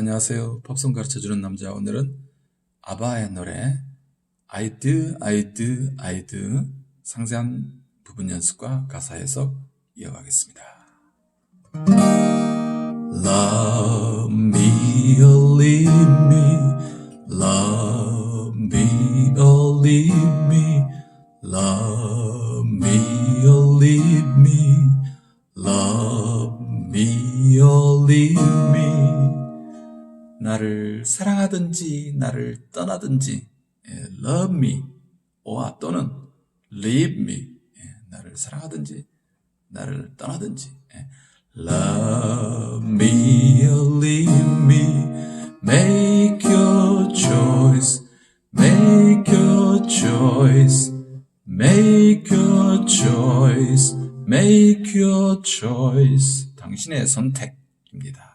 안녕하세요. 팝송 가르쳐주는 남자. 오늘은 아바의 노래 I do, I do, I do 상세한 부분 연습과 가사 해석 이어가겠습니다. Love me or leave me Love me or leave me Love me or leave me Love me or leave me 나를 사랑하든지 나를 떠나든지 예, love me 와 또는 leave me 예, 나를 사랑하든지 나를 떠나든지 예, love me or leave me make your choice make your choice make your choice make your choice 당신의 선택입니다.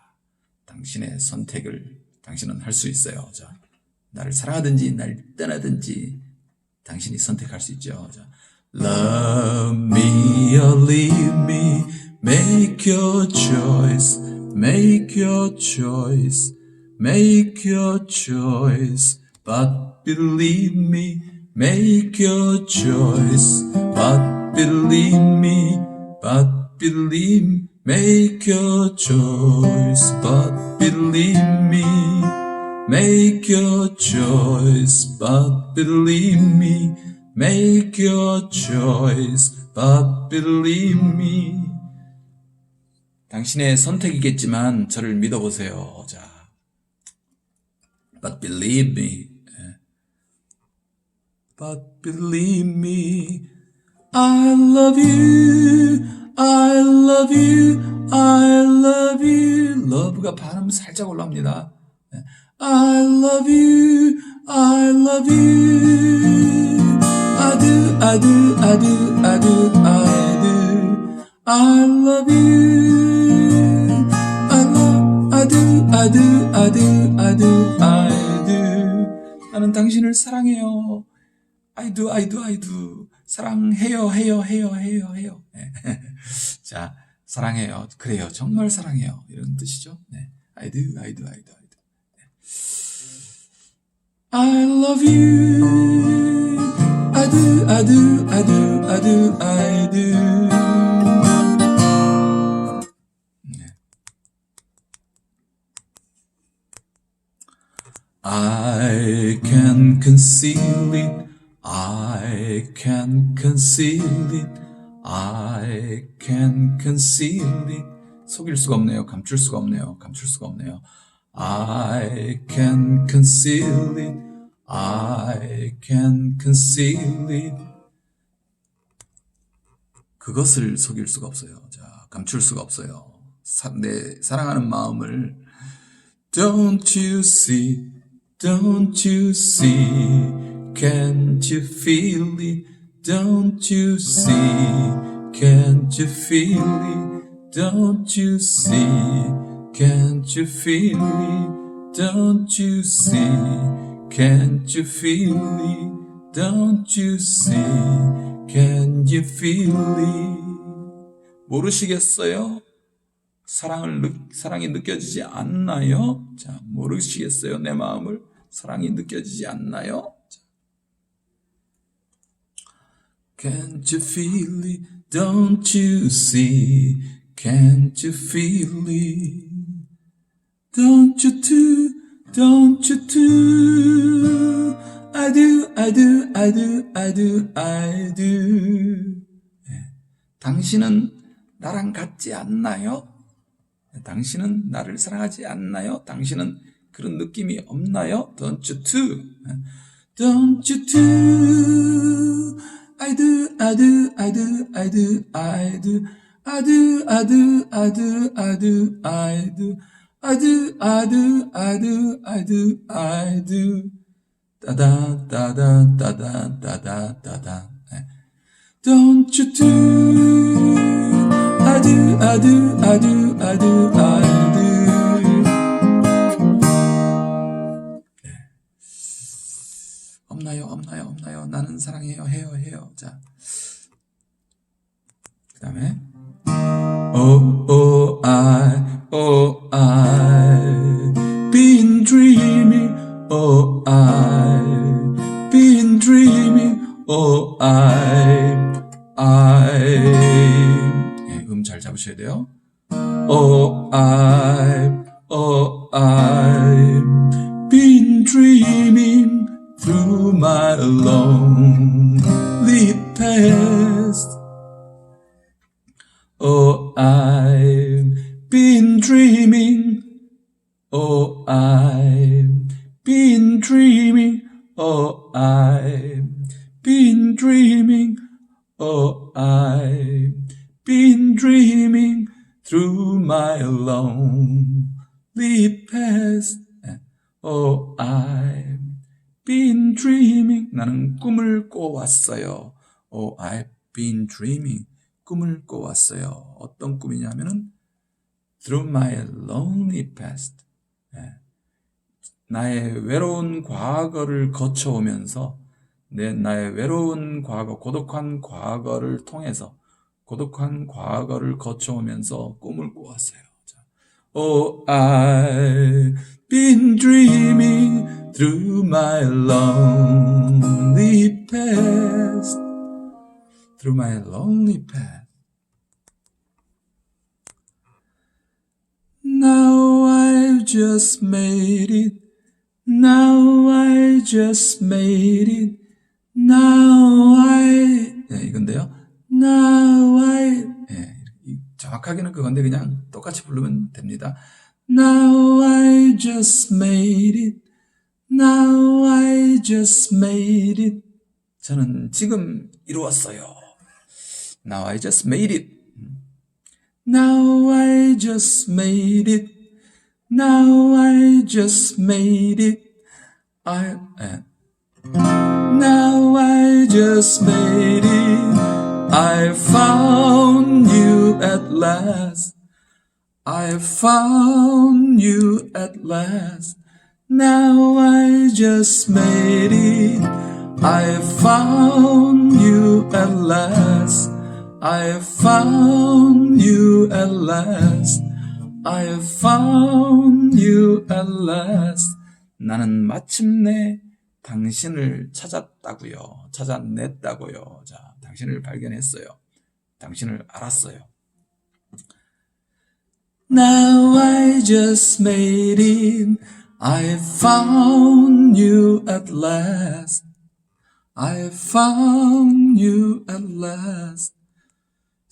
당신의 선택을 당신은 할 수 있어요. 자, 나를 사랑하든지 나를 떠나든지 당신이 선택할 수 있죠. 자, Love me or leave me, make your choice, make your choice, make your choice. But believe me, make your choice. But believe me, but believe, make your choice. But believe me, make your choice. But believe me, make your choice. But believe me. 당신의 선택이겠지만 저를 믿어보세요. 자, but believe me. 예. But believe me, I love you, I love you, I love you. love가 발음 살짝 올라옵니다. 예. I love you, I love you. I do, I do, I do, I do, I do. I love you. I love, I do, I do, I do, I do, I do. 나는 당신을 사랑해요. I do, I do, I do. 사랑해요, 해요, 해요, 해요, 해요. 네. 자, 사랑해요. 그래요. 정말 사랑해요. 이런 뜻이죠. 네. I do, I do, I do, I do. 네. I love you. I do, I do, I do, I do, I do. 네. I can conceal it. I can conceal it. I can conceal it. 속일 수가 없네요. 감출 수가 없네요. 감출 수가 없네요. I can conceal it. I can conceal it. 그것을 속일 수가 없어요. 자, 감출 수가 없어요. 사, 내 사랑하는 마음을 Don't you see? Don't you see? Can't you feel it? Don't you see? Can't you feel it? Don't you see? Can't you feel it? Don't you see? Can't you feel it? Don't you see? Can you feel it? 모르시겠어요? 사랑을 느, 사랑이 느껴지지 않나요? 자, 모르시겠어요? 내 마음을 사랑이 느껴지지 않나요? 자. Can't you feel it? Don't you see? Can't you feel it? Don't you too? Don't you too? I do, I do, I do, I do, I do. 예. 당신은 나랑 같지 않나요? 당신은 나를 사랑하지 않나요? 당신은 그런 느낌이 없나요? Don't you too? Don't you too? I do, I do, I do, I do, I do. I do, I do, I do, I do, I do. I do, I do, I do, I do, I do. Da da da da da da da da da da. Don't you do? I do, I do, I do, I do, I do. 없나요, 없나요, 없나요? 나는 사랑해요, 해요, 해요. 자. 그 다음에. Oh, oh, I, oh, I. through my lonely past. Oh, I've been dreaming. Oh, I've been dreaming. 꿈을 꿔왔어요. 어떤 꿈이냐면은 through my lonely past. 예. 나의 외로운 과거를 거쳐오면서 내 나의 외로운 과거, 고독한 과거를 통해서 고독한 과거를 거쳐오면서 꿈을 꿔왔어요. 자, Oh, I've been dreaming through my lonely past. Through my lonely past. Now I've just made it. Now I just made it. Now I. 네, 이건데요. Now I. 예, 이- 정확하게는 그건데 그냥 똑같이 부르면 됩니다. Now I just made it. Now I just made it. 저는 지금 이루었어요. Now I just made it. Now I just made it. Now I just made it. I am. Now I just made it. I found you at last. I found you at last. Now I just made it. I found you at last. I found you at last. I found you at last. 나는 마침내 당신을 찾았다고요. 찾아냈다고요. 자, 당신을 발견했어요. 당신을 알았어요. Now I just made it. I found you at last. I found you at last.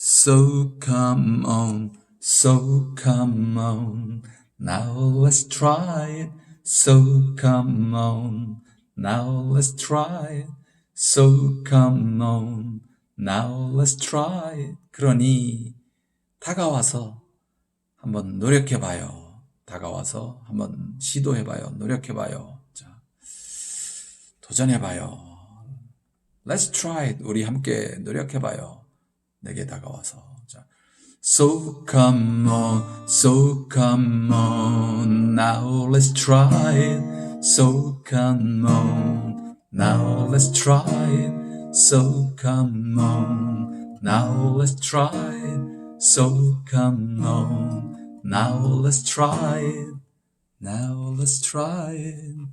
So come on, so come on. Now let's try it. So come on. Now let's try it. So come on. Now let's try it. 그러니 다가와서 한번 노력해봐요. 다가와서 한번 시도해봐요. 노력해봐요. 자, 도전해봐요. Let's try it. 우리 함께 노력해봐요. 내게 다가와서. 자, So come on, so come on. Now let's try it. So come on. Now let's try it. So come on. Now let's try it. So come on. Now let's try it. Now let's try it.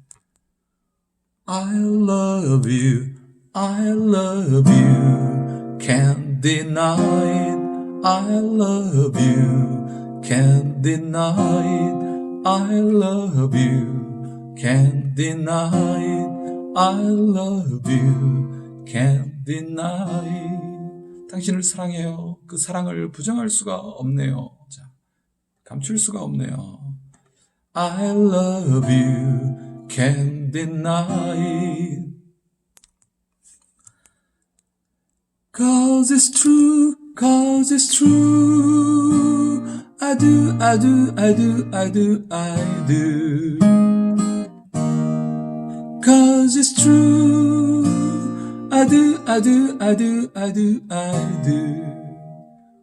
I love you. I love you. Can't deny it. I love you. Can't deny it. I love you. Can't deny it. I love you. Can't deny it. 당신을 사랑해요. 그 사랑을 부정할 수가 없네요. 자, 감출 수가 없네요. I love you. Can't deny it. Cause it's true, cause it's true. I do, I do, I do, I do, I do. Cause it's true. I do, I do, I do, I do, I do.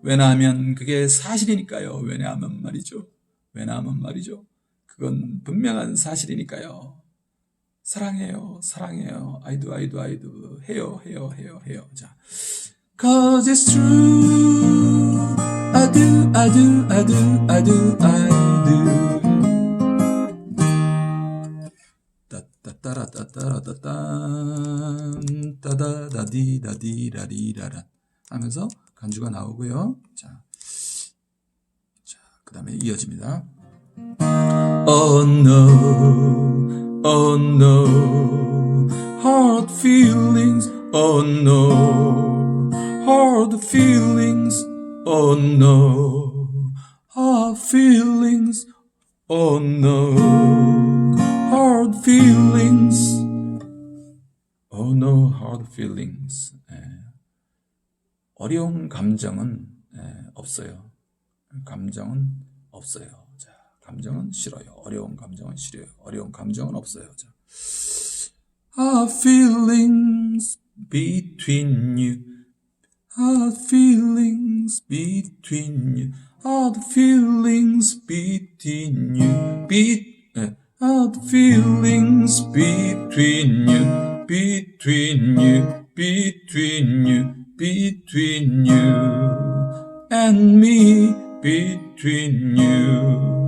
왜냐하면 그게 사실이니까요. 왜냐하면 말이죠. 왜냐하면 말이죠. 그건 분명한 사실이니까요. 사랑해요, 사랑해요. I do, I do, I do. 해요, 해요, 해요, 해요. 자, Cause it's true. I do, I do, I do, I do, I do. 따라 따따라 따따 따다다디다디라리라라 하면서 간주가 나오고요. 자, 자, 그 다음에 이어집니다. Oh no. oh no, hard feelings, oh no, hard feelings, oh no, hard feelings, oh no, hard feelings, oh no, hard feelings. 예. 어려운 감정은 예, 없어요. 감정은 없어요. 자, 감정은 싫어요. 어려운 감정은 싫어요. 어려운 감정은 없어요. 자. Our feelings between you. Our feelings between you. Our feelings between you. Be, 예. Our feelings between you. Between you. Between you. Between you and me between you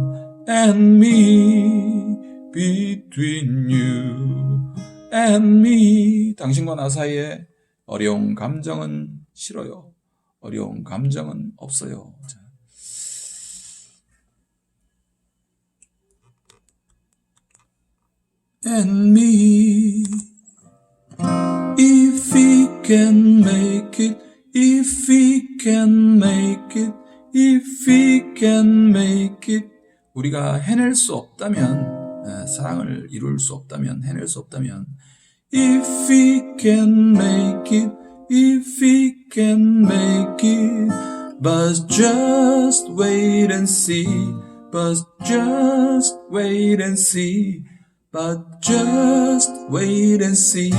and me between you and me 당신과 나 사이에 어려운 감정은 싫어요. 어려운 감정은 없어요. 자. and me If we can make it, if we can make it, if we can make it. 우리가 해낼 수 없다면, 에, 사랑을 이룰 수 없다면, 해낼 수 없다면, if we can make it, if we can make it, but just wait and see, but just wait and see, but just wait and see.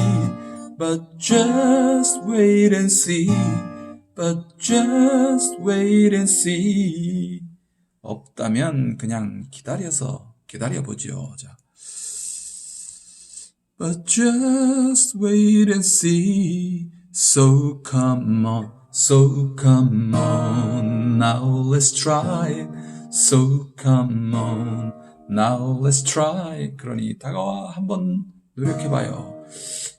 But just wait and see. But just wait and see. 없다면 그냥 기다려서 기다려 보죠. 자. But just wait and see. So come on, so come on. Now let's try. So come on. Now let's try. 그러니 다가와 한번 노력해 봐요.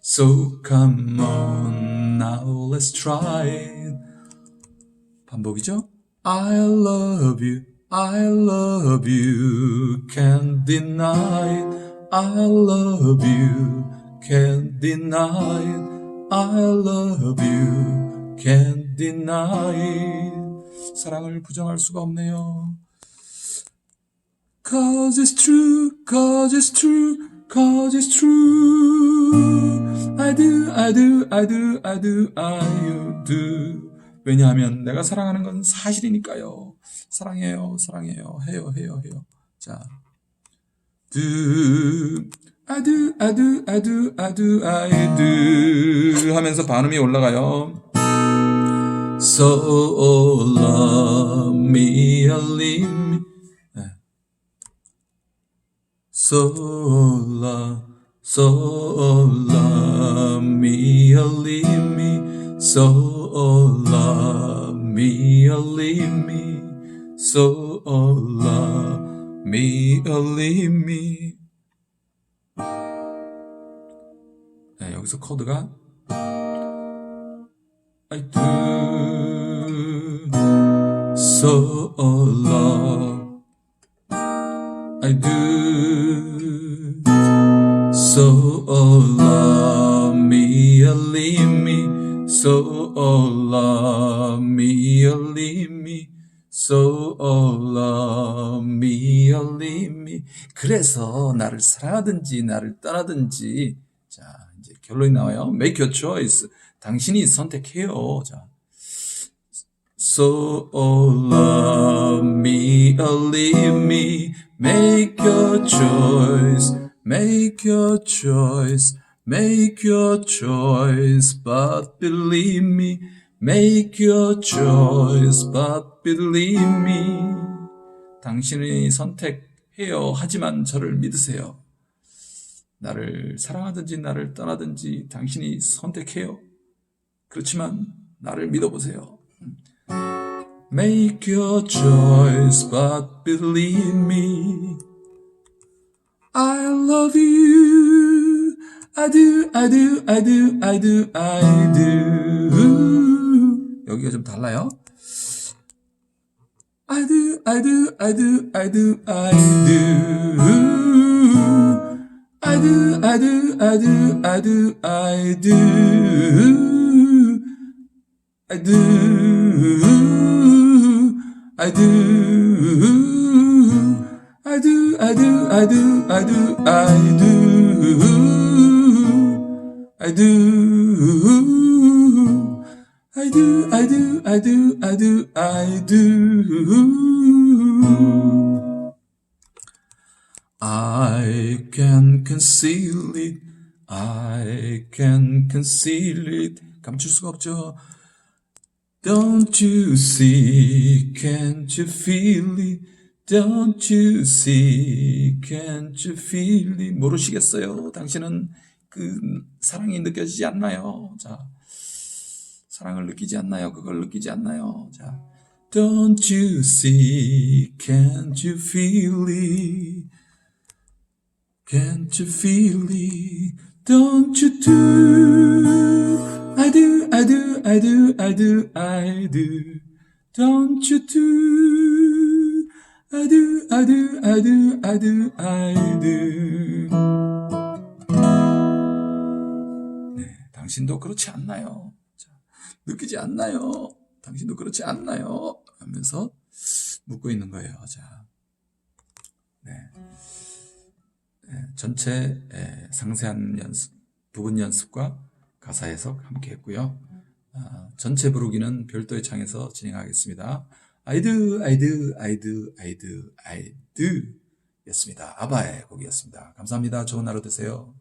So come on, now let's try. 반복이죠? I love you, I love you, can't deny it. I love you, can't deny it. I love you, can't deny it. 사랑을 부정할 수가 없네요. Cause it's true, cause it's true, cause it's true. I do, I do, I do, I do, I do. 왜냐하면 내가 사랑하는 건 사실이니까요. 사랑해요, 사랑해요, 해요, 해요, 해요. 자, I do, I do, I do 하면서 반음이 올라가요. 네. Love me, leave me. So love me, leave me. 네, 여기서 코드가 I do so love I do so love me leave me so love me leave me so love me leave me 그래서 나를 사랑하든지 나를 떠나든지 자 이제 결론이 나와요 make your choice 당신이 선택해요 자 So love me or leave me. Make your choice. Make your choice. Make your choice. But believe me. Make your choice. But believe me. 당신이 선택해요. 하지만 저를 믿으세요. 나를 사랑하든지 나를 떠나든지 당신이 선택해요. 그렇지만 나를 믿어보세요. Make your choice, but believe me. I love you. I do, I do, I do, I do, I do. 여기가 좀 달라요. I do, I do, I do, I do, I do. I do, I do, I do, I do, I do. I do, I do. I do, I do, I do, I do, I do. I do. I do, I do, I do, I can conceal it. I can conceal it. 감출 수가 없죠. Don't you see? Can't you feel it? Don't you see? Can't you feel it? 모르시겠어요? 당신은 그 사랑이 느껴지지 않나요? 자, 사랑을 느끼지 않나요? 그걸 느끼지 않나요? 자, Don't you see? Can't you feel it? Can't you feel it? Don't you do? I do, I do, I do, I do, I do. Don't you do? I do, I do, I do, I do, I do. 네, 당신도 그렇지 않나요? 자, 느끼지 않나요? 당신도 그렇지 않나요? 하면서 묻고 있는 거예요. 자, 네. 네, 전체 에, 상세한 연습, 부분 연습과 가사 해석 함께 했고요. 아, 전체 부르기는 별도의 창에서 진행하겠습니다. Do, I do, I do 였습니다. 아바의 곡이었습니다. 감사합니다. 좋은 하루 되세요.